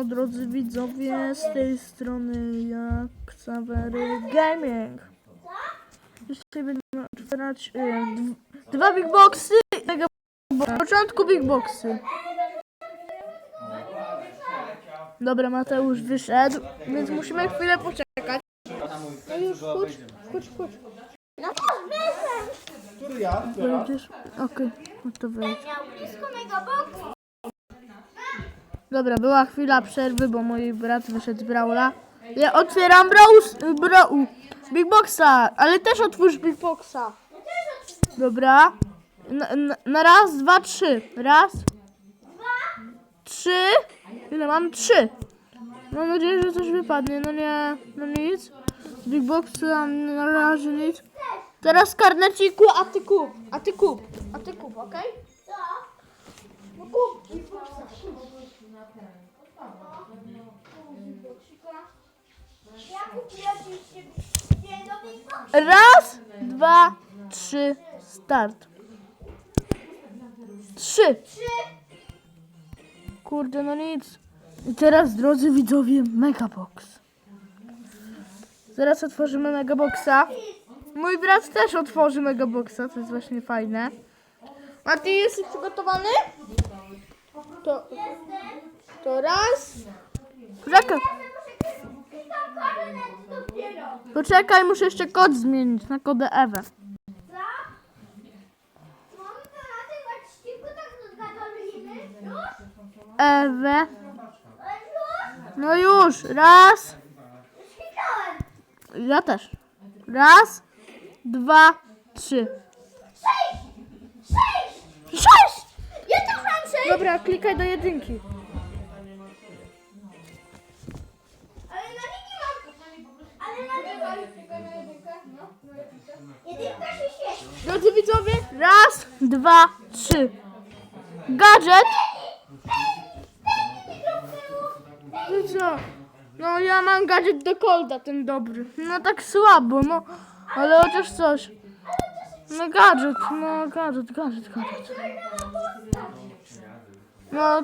Siemano drodzy widzowie, z tej strony jak Xavery Gaming. Dzisiaj będziemy otwierać dw- dwa big boxy i mega Na początku big boxy. Dobra, Mateusz wyszedł, więc musimy chwilę poczekać. No już, chodź, chodź, chodź. Który ja? Okej, no to wejdź. miał blisko mega box. Dobra, była chwila przerwy, bo mój brat wyszedł z Brawla. Ja otwieram Braus, Brau, Big Boxa, ale też otwórz Big Boxa. Dobra. Na, na, na raz, dwa, trzy. Raz. Trzy. Ile mam? Trzy. Mam nadzieję, że coś wypadnie. No nie, no nic. Big Boxa na razie nic. Teraz karneciku, a ty kup. A ty kup. A ty kup, okej? Co? No kup. Ja kupiłam jeszcze nie do Big Box. Raz, dwa, trzy, start. Trzy. Kurde, no nic. I teraz, drodzy widzowie, Megabox. Zaraz otworzymy Megaboxa. Mój brat też otworzy Megaboxa, to jest właśnie fajne. Ty jesteś przygotowany? To, to raz. Dopiero. Poczekaj, muszę jeszcze kod zmienić na kodę Ewę. Tak? Ewę. No już, raz. Ja też. Raz, dwa, trzy. Sześć! Sześć! Sześć! Ja też mam sześć! Dobra, klikaj do jedynki. Drodzy widzowie, raz, dwa, trzy. Gadżet. No co? No ja mam gadżet do Colda, ten dobry. No tak słabo, no. Ale chociaż coś. No gadżet, no gadżet, gadżet, gadżet. No.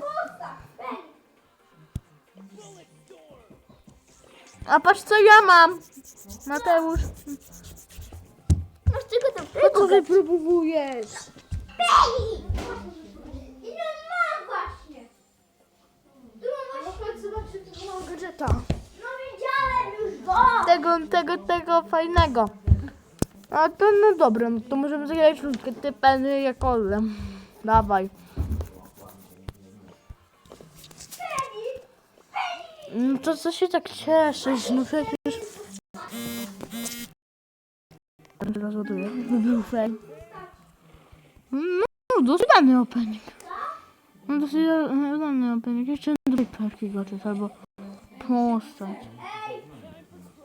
A patrz co ja mam. Mateusz. Masz tylko tam co wypróbujesz? Beli! I no mam właśnie. Tu mam właśnie... zobaczcie tego gadżeta. No widziałem już go! Tego, tego, tego fajnego. A to no dobra, no to możemy zagrać różkę. Ty peny jak olem. Dawaj. No to co się tak cieszysz? No przecież... Teraz ładuję. Był fajny. No, dosyć dany opening. No dosyć dany opening. Jeszcze drugi perki gadżet albo postać.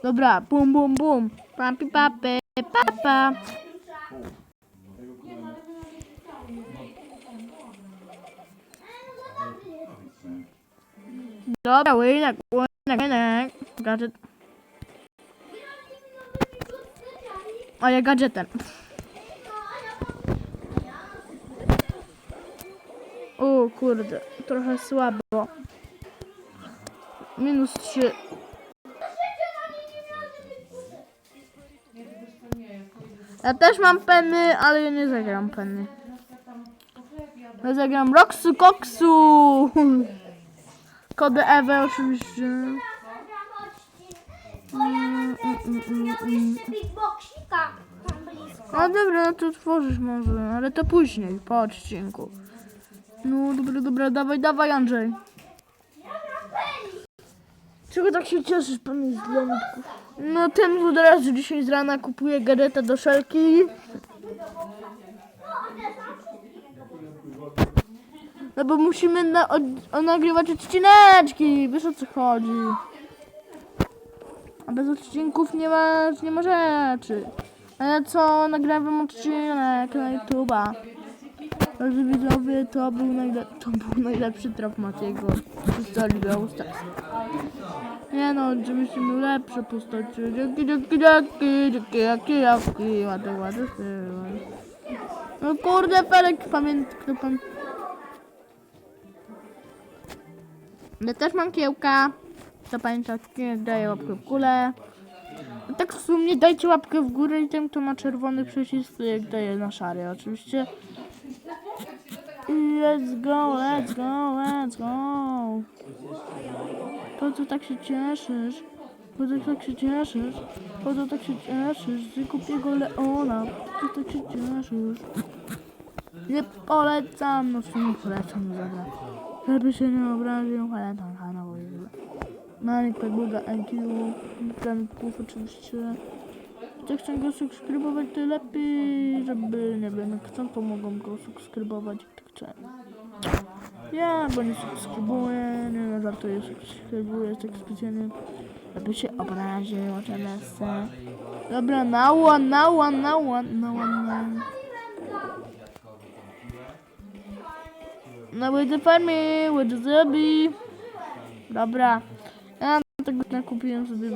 Dobra, bum bum bum. Papi papa. Dobra, łynek, łynek, łynek. Gadżet. A ja gadżetem. O kurde, trochę słabo. Minus 3. Ja też mam penny, ale ja nie zagram penny. Ja zagram Roxu Koksu. Kody Ewe oczywiście. Miał jeszcze Big Boxika tam blisko. A dobra, no to tworzysz może, ale to później, po odcinku. No dobra, dobra, dawaj, dawaj Andrzej. Ja mam Beli! Czego tak się cieszysz, pan z Leonidków? No ten od razu dzisiaj z rana kupuje gadżeta do szelki. No bo musimy na, od, o, nagrywać odcineczki, wiesz o co chodzi. A bez odcinków nie ma, nie ma rzeczy. A ja co, nagrywam odcinek na YouTube'a. Drodzy widzowie, to był, to był najlepszy trop Matiego w historii Stars. Nie no, oczywiście był lepsze postacie. Dzięki, dzięki, dzięki, dzięki, dzięki, dzięki, ładnie, ładnie. No kurde, Felek, pamięt, kto pan... Ja też mam kiełka. To pamiętacie, daję łapkę w górę. No tak w sumie dajcie łapkę w górę i tym, kto ma czerwony przycisk, jak daje na szary oczywiście. Let's go, let's go, let's go. Po co tak się cieszysz? Po co tak się cieszysz? Po co tak się cieszysz? Z głupiego Leona. Po co tak się cieszysz? Nie polecam, no w sumie polecam, no. Żeby się nie obraził, polecam kanał w Manik Pegbuga IQ, Planków oczywiście. Jak chcą go subskrybować, to lepiej, żeby, nie wiem, jak chcą, to mogą go subskrybować, jak to chcą. Ja go nie subskrybuję, nie no, żartuję, subskrybuję tak specjalnie, żeby się obraził, oczywiście. Dobra, na one, na one, na one, na one, na one. No, with the farmy, with the zombie. Dobra. Tego nie kupiłem sobie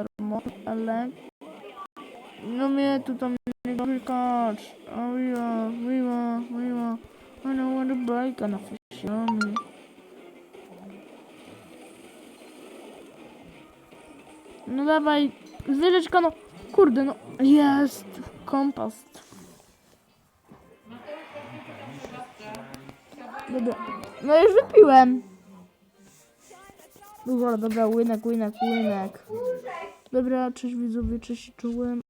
darmo, ale no mnie tu tam nie klikać. Oh yeah, miło, miło. I don't want to break on a fish on me. No dawaj, zwierzeczko, no. Kurde, no. Jest. Kompost. Dobra. No już wypiłem. Dobra, dobra, łynek, łynek, łynek. Dobra, cześć widzowie, cześć czułem.